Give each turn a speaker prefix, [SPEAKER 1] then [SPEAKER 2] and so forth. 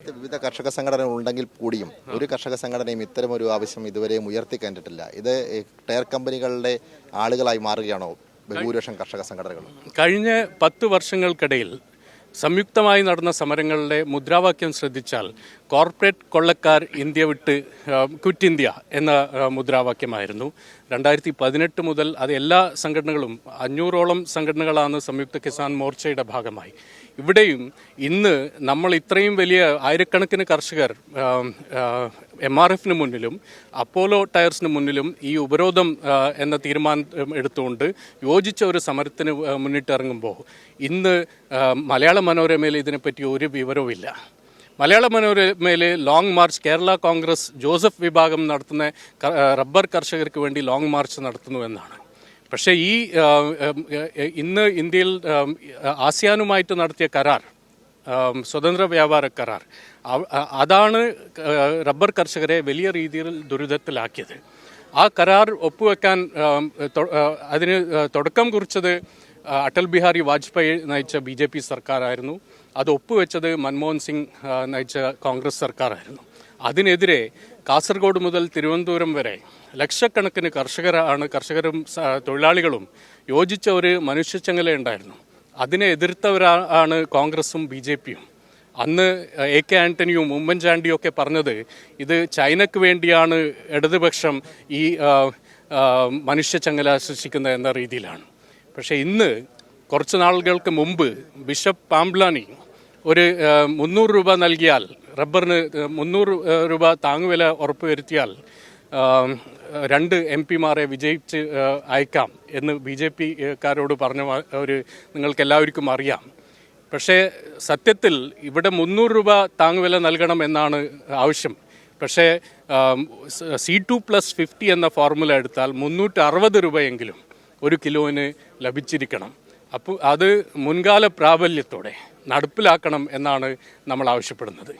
[SPEAKER 1] വിവിധ കർഷക സംഘടനകൾ ഉണ്ടെങ്കിൽ കൂടിയും ഒരു കർഷക സംഘടനയും ഇത്തരം ഒരു ആവശ്യം ഇതുവരെയും ഉയർത്തി കണ്ടിട്ടില്ല ഇത് ടയർ കമ്പനികളുടെ ആളുകളായി മാറുകയാണോ? ബഹുഭൂരിപക്ഷം കർഷക സംഘടനകൾ.
[SPEAKER 2] കഴിഞ്ഞ പത്ത് വർഷങ്ങൾക്കിടയിൽ സംയുക്തമായി നടന്ന സമരങ്ങളുടെ മുദ്രാവാക്യം ശ്രദ്ധിച്ചാൽ കോർപ്പറേറ്റ് കൊള്ളക്കാർ ഇന്ത്യ വിട്ട് ക്വിറ്റ് ഇന്ത്യ എന്ന മുദ്രാവാക്യമായിരുന്നു. രണ്ടായിരത്തി പതിനെട്ട് മുതൽ അത് എല്ലാ സംഘടനകളും അഞ്ഞൂറോളം സംഘടനകളാണ് സംയുക്ത കിസാൻ മോർച്ചയുടെ ഭാഗമായി. ഇവിടെയും ഇന്ന് നമ്മൾ ഇത്രയും വലിയ ആയിരക്കണക്കിന് കർഷകർ എം ആർ എഫിന് മുന്നിലും അപ്പോലോ ടയർസിന് മുന്നിലും ഈ ഉപരോധം എന്ന തീരുമാനം എടുത്തുകൊണ്ട് യോജിച്ച ഒരു സമരത്തിന് മുന്നിട്ടിറങ്ങുമ്പോൾ ഇന്ന് മലയാള മനോരമയിൽ ഇതിനെപ്പറ്റി ഒരു വിവരവുമില്ല. മലയാള മനോരമയിൽ long march Kerala Congress Joseph വിഭാഗം നടത്തുന്ന റബ്ബർ കർഷകർക്ക് വേണ്ടി ലോങ് മാർച്ച് നടത്തുന്നു എന്നാണ്. പക്ഷേ ഈ ഇന്ന് ഇന്ത്യയിൽ ആസിയാനുമായിട്ട് നടത്തിയ കരാർ സ്വതന്ത്ര വ്യാപാര കരാർ അതാണ് റബ്ബർ കർഷകരെ വലിയ രീതിയിൽ ദുരിതത്തിലാക്കിയത്. ആ കരാർ ഒപ്പുവെക്കാൻ അതിന് തുടക്കം കുറിച്ചത് അടൽ ബിഹാരി വാജ്പേയി നയിച്ച ബി ജെ പി സർക്കാരായിരുന്നു. അത് ഒപ്പുവെച്ചത് മൻമോഹൻ സിംഗ് നയിച്ച കോൺഗ്രസ് സർക്കാരായിരുന്നു. അതിനെതിരെ കാസർഗോഡ് മുതൽ തിരുവനന്തപുരം വരെ ലക്ഷക്കണക്കിന് കർഷകരാണ് കർഷകരും തൊഴിലാളികളും യോജിച്ച ഒരു മനുഷ്യച്ചങ്ങല ഉണ്ടായിരുന്നു അതിനെ എതിർത്തവരാണ് കോൺഗ്രസും ബി ജെ പിയും. അന്ന് എ കെ ആന്റണിയും ഉമ്മൻചാണ്ടിയും ഒക്കെ പറഞ്ഞത് ഇത് ചൈനക്ക് വേണ്ടിയാണ് ഇടതുപക്ഷം ഈ മനുഷ്യ ചങ്ങല മനുഷ്യച്ചങ്ങല സൃഷ്ടിക്കുന്നത് എന്ന രീതിയിലാണ്. പക്ഷേ ഇന്ന് കുറച്ച് നാളുകൾക്ക് മുമ്പ് ബിഷപ്പ് പാംബ്ലാനി ഒരു മുന്നൂറ് രൂപ നൽകിയാൽ റബ്ബറിന് മുന്നൂറ് രൂപ താങ്ങുവില ഉറപ്പുവരുത്തിയാൽ രണ്ട് എം പിമാരെ വിജയിച്ച് അയക്കാം എന്ന് ബി ജെ പിക്കാരോട് പറഞ്ഞ ഒരു നിങ്ങൾക്ക് എല്ലാവർക്കും അറിയാം. പക്ഷേ സത്യത്തിൽ ഇവിടെ മുന്നൂറ് രൂപ താങ്ങുവില നൽകണം എന്നാണ് ആവശ്യം. പക്ഷേ സി ടു പ്ലസ് ഫിഫ്റ്റി എന്ന ഫോർമുല എടുത്താൽ മുന്നൂറ്റി അറുപത് രൂപയെങ്കിലും ഒരു കിലോന് ലഭിച്ചിരിക്കണം. അപ്പോൾ അത് മുൻകാല പ്രാബല്യത്തോടെ നടപ്പിലാക്കണം എന്നാണ് നമ്മൾ ആവശ്യപ്പെടുന്നത്.